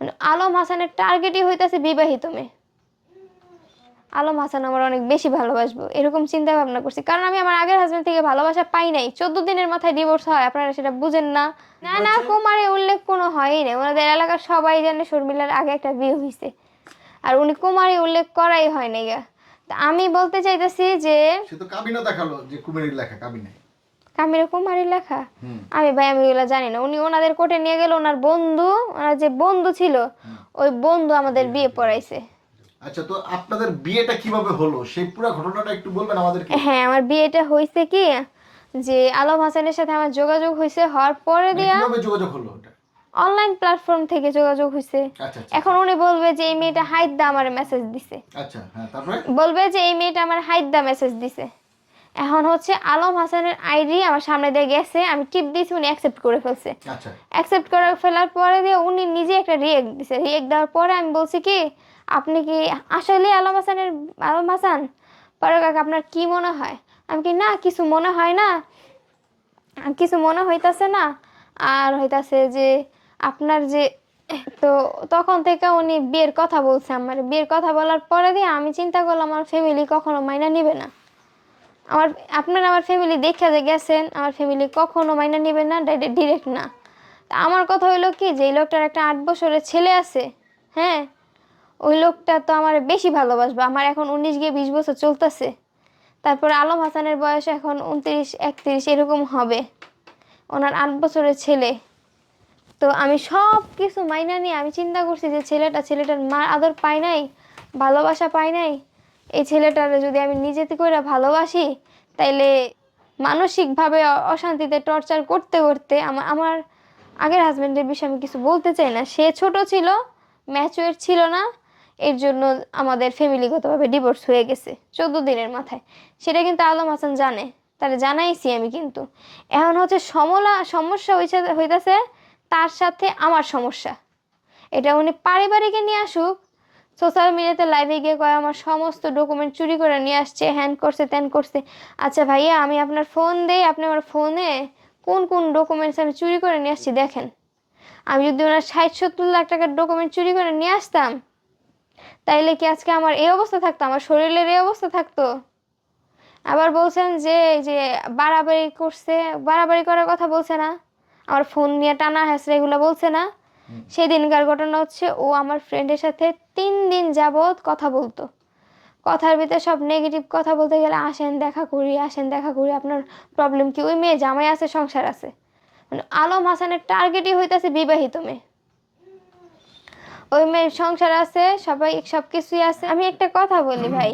মানে আলম হাসানের টার্গেটই হইতাছে বিবাহিত মেয়ে। আলম হাসান আমার অনেক বেশি ভালোবাসবো এরকম চিন্তা ভাবনা করছি। কারণ আমি আমার আগের হাজবেন্ড থেকে ভালোবাসা পাই নাই। চোদ্দ দিনের মাথায় ডিভোর্স হয় আপনারা সেটা বুঝেন না। না না কুমারে উল্লেখ কোনো হয়ই না ওনাদের এলাকার সবাই জানে শর্মিলার আগে একটা বিয়ে হয়েছে আর উনি কুমারী উল্লেখ করাই হয় না গা। আমি বলতে চাইতেছি যে সে তো কাবিনও দেখাল যে কুমেরির লেখা কাবিনে। কামিরা কুমারী লেখা? আমি ভাই আমি এগুলো জানি না। উনি ওনাদের কোর্টে নিয়ে গেল ওনার বন্ধু ওনার যে বন্ধু ছিল ওই বন্ধু আমাদের বিয়ে পড়াইছে। আচ্ছা তো আপনাদের বিয়েটা কীভাবে হলো? সেই পুরো ঘটনাটা একটু বলবেন আমাদেরকে। হ্যাঁ আমার বিয়েটা হয়েছে কি যে আলম হাসানের সাথে আমার যোগাযোগ হয়েছে হওয়ার পরে মানে দিয়া কীভাবে যোগাযোগ হলো ওটা? অনলাইন প্ল্যাটফর্ম থেকে যোগাযোগ হয়েছে আচ্ছা আচ্ছা। এখন উনি বলবে যে এই মেয়েটা হাইট দা আমার মেসেজ দিছে। আচ্ছা হ্যাঁ তারপরে? বলবে যে এই মেয়েটা আমার হাইট দা মেসেজ দিছে। এখন হচ্ছে আলম হাসানের আইডি আমার সামনে দিয়ে গেছে আমি টিপ দিয়েছি উনি অ্যাকসেপ্ট করে ফেলছে। আচ্ছা। অ্যাকসেপ্ট করে ফেলার পরে দিয়ে উনি নিজে একটা রিয়েক্ট দিছে। রিয়েক্ট দেওয়ার পরে আমি বলছি কি আপনি কি আসলে আলম হাসানের আলম হাসান? পরে কাকা আপনার কি মনে হয়? আমি কি না কিছু মনে হয় না? কিছু মনে হইতাছে না? আর হইতাছে যে আপনার যে তো তখন থেকে উনি বিয়ের কথা বলছে আমার। বিয়ের কথা বলার পরে দিয়ে আমি চিন্তা করলাম আমার ফ্যামিলি কখনো মাইনা নিবে না। আমার, আপনারা আমার ফ্যামিলি দেখে যে গেছেন, আমার ফ্যামিলি কখনো মাইনা নেবেন না ডাইরেক্ট ডিরেক্ট না। তা আমার কথা হইল কি, যে এই লোকটার একটা আট বছরের ছেলে আছে হ্যাঁ? ওই লোকটা তো আমার বেশি ভালোবাসবে। আমার এখন উনিশ গিয়ে বিশ বছর চলতেছে। তারপর আলম হাসানের বয়স এখন উনত্রিশ, একত্রিশ, এরকম হবে। ওনার আট বছরের ছেলে। তো আমি সব কিছু মাইনা নিয়ে আমি চিন্তা করছি যে ছেলেটা, ছেলেটার মার আদর পায় নাই, ভালোবাসা পায় নাই এই ছেলেটারে যদি আমি নিজেতে করে ভালোবাসি, তাইলে মানসিকভাবে অশান্তিতে টর্চার করতে করতে আমার আমার আগের হাজব্যান্ডের বিষয়ে আমি কিছু বলতে চাই না। সে ছোট ছিল, ম্যাচুয়ার ছিল না, এর জন্য আমাদের ফ্যামিলিগতভাবে ডিভোর্স হয়ে গেছে চোদ্দ দিনের মাথায়। সেটা কিন্তু আলম হাসান জানে তাহলে জানাইছি আমি কিন্তু। এখন হচ্ছে সমলা, সমস্যা হয়েছে হইতাছে তার সাথে আমার সমস্যা। এটা উনি পারিবারিকে নিয়ে আসুক সোশ্যাল মিডিয়াতে লাইভে গিয়ে কয়, আমার সমস্ত ডকুমেন্ট চুরি করে নিয়ে আসছে হ্যান করছে, ত্যান করছে। আচ্ছা ভাইয়া, আমি আপনার ফোন দেই, আপনি আমার ফোনে কোন কোন ডকুমেন্টস আমি চুরি করে নিয়ে আসছি দেখেন। আমি যদি ওনার ষাট, সত্তর লাখ টাকার ডকুমেন্ট চুরি করে নিয়ে আসতাম, তাইলে কি আজকে আমার এই অবস্থা থাকতো? আমার শরীরের এই অবস্থা থাকতো? আবার বলছেন যে, এই যে বাড়াবাড়ি করছে, বাড়াবাড়ি করার কথা বলছে না। আমার ফোন নিয়ে টানা হ্যাসরা এগুলো বলছে না। সেদিনকার ঘটনা হচ্ছে ও আমার ফ্রেন্ডের সাথে তিন দিন যাবৎ কথা বলতো। কথার ভিতরে সব নেগেটিভ কথা বলতে গেলে আসেন, দেখা করি, আসেন, দেখা করি, আপনার প্রবলেম কি? ওই মেয়ে জামাই আছে, সংসার আছে। মানে আলম হাসানের টার্গেটই হইতাছে বিবাহিত মেয়ে। ওই মেয়ের সংসার আছে, সবাই সব কিছুই আছে। আমি একটা কথা বলি ভাই।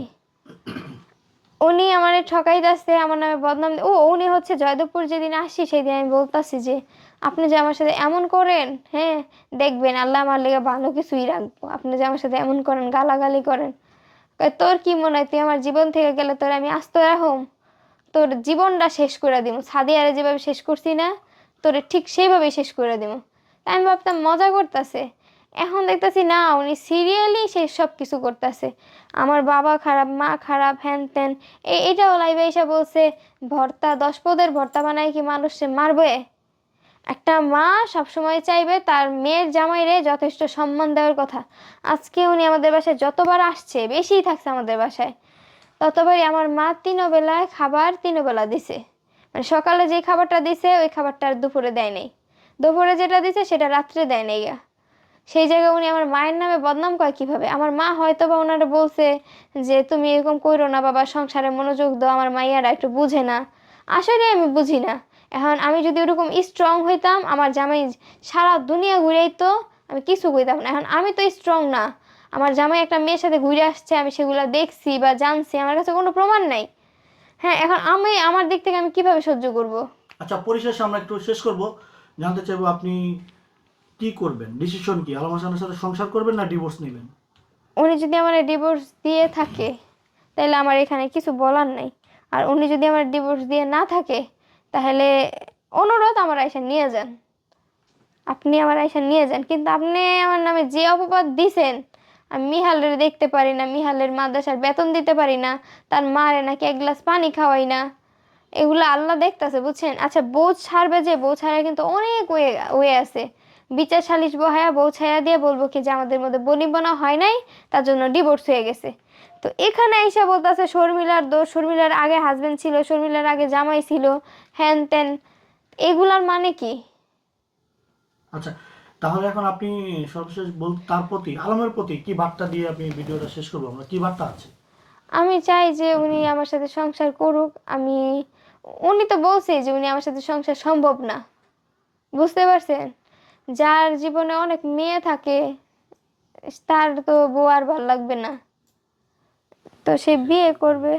উনি আমার ঠকাইতেছে আমার নামে বদনাম ও, উনি হচ্ছে জয়দেবপুর যেদিন আসি সেই দিন আমি বলতাছি যে, আপনি যে আমার সাথে এমন করেন হ্যাঁ দেখবেন আল্লাহ আমার লেগে ভালো কিছুই রাখব। আপনি যে আমার সাথে এমন করেন, গালাগালি করেন তোর কি মনে হয়? তুই আমার জীবন থেকে গেলে তোর আমি আস্ত রাখুম তোর জীবনটা শেষ করে দিব সাদিয়ারে যেভাবে শেষ করছি না, তোর ঠিক সেইভাবেই শেষ করে দিব আমি ভাবতাম, মজা করতেছে। এখন দেখতেছি, না, উনি সিরিয়ালি সে সব কিছু করতেছে। আমার বাবা খারাপ, মা খারাপ, হ্যান ত্যান। এ- এটাও লাইভে এসে বলছে, ভর্তা, দশ পদের ভর্তা বানায় কি মানুষ মারবে? একটা মা সবসময় চাইবে তার মেয়ের জামাইরে যথেষ্ট সম্মান দেওয়ার কথা। আজকে উনি আমাদের বাসায় যতবার আসছে, বেশিই থাকছে আমাদের বাসায়। ততবারই আমার মা তিনও বেলায় খাবার তিনও বেলা দিছে। মানে সকালে যে খাবারটা দিছে, ওই খাবারটা আর দুপুরে দেয় নাই। দুপুরে যেটা দিছে, সেটা রাত্রে দেয় নাই গা। সেই জায়গায় উনি আমার মায়ের নামে বদনাম করে কীভাবে? আমার মা হয়তো বা ওনারা বলছে যে, তুমি এরকম করো না বাবা, সংসারে মনোযোগ দাও, আমার মাইয়ারা একটু বুঝে না। আসলে আমি বুঝি না। এখন আমি যদি ওরকম স্ট্রং হইতাম, আমার জামাই সারা দুনিয়া ঘুরেই তো আমি কিছু কইতাম না। এখন আমি তো স্ট্রং না। আমার জামাই একটা মেয়ের সাথে ঘুরে আসছে, আমি সেগুলো দেখছি বা জানছি, আমার কাছে কোনো প্রমাণ নাই। হ্যাঁ এখন আমি আমার দিক থেকে আমি কীভাবে সহ্য করব? আচ্ছা পরিশেষে আমরা একটু শেষ করব। জানতে চাইব আপনি কি করবেন? ডিসিশন কি? আলম হাসানের সাথে সংসার করবেন না ডিভোর্স নেবেন? উনি যদি আমার ডিভোর্স দিয়ে থাকে, তাহলে আমার এখানে কিছু বলার নাই। আর উনি যদি আমার ডিভোর্স দিয়ে না থাকে, তাহলে অনুরোধ আমার আইসা নিয়ে যান। আপনি আমার আইসা নিয়ে যান। কিন্তু আপনি আমার নামে যে অপবাদ দিছেন, আমি মিহালের দেখতে পারি না, মিহালের মাদ্রাসার বেতন দিতে পারি না, তার মারে নাকি এক গ্লাস পানি খাওয়াই না। এগুলো আল্লাহ দেখতেছে, বুঝছেন? আচ্ছা বউ ছাড়বে যে বউ ছাড়ার কিন্তু অনেক ওয়ে ওয়ে আছে। বিচার সালিশ বহায়া বউ ছায়া দিয়ে বলব কি যে আমাদের মধ্যে বনিবনা হয় নাই তার জন্য ডিভোর্স হয়ে গেছে। তো এখানে এসে বলতেছে শর্মিলার দোষ শর্মিলার আগে হাজবেন্ড ছিল শর্মিলার আগে জামাই ছিল হ্যান ত্যান এগুলার মানে কি? আচ্ছা তাহলে এখন আপনি সর্বশেষ বল তার প্রতি আলমের প্রতি কি বার্তা দিয়ে আপনি ভিডিওটা শেষ করব? আমরা কি বার্তা আছে? আমি চাই যে উনি আমার সাথে সংসার করুক আমি উনি তো বলছে যে উনি আমার সাথে সংসার সম্ভব না। বুঝতে পারছেন? যার জীবনে অনেক মেয়ে থাকে, তার তো বউ আর ভালো লাগবে না। তো সে বিয়ে করবে।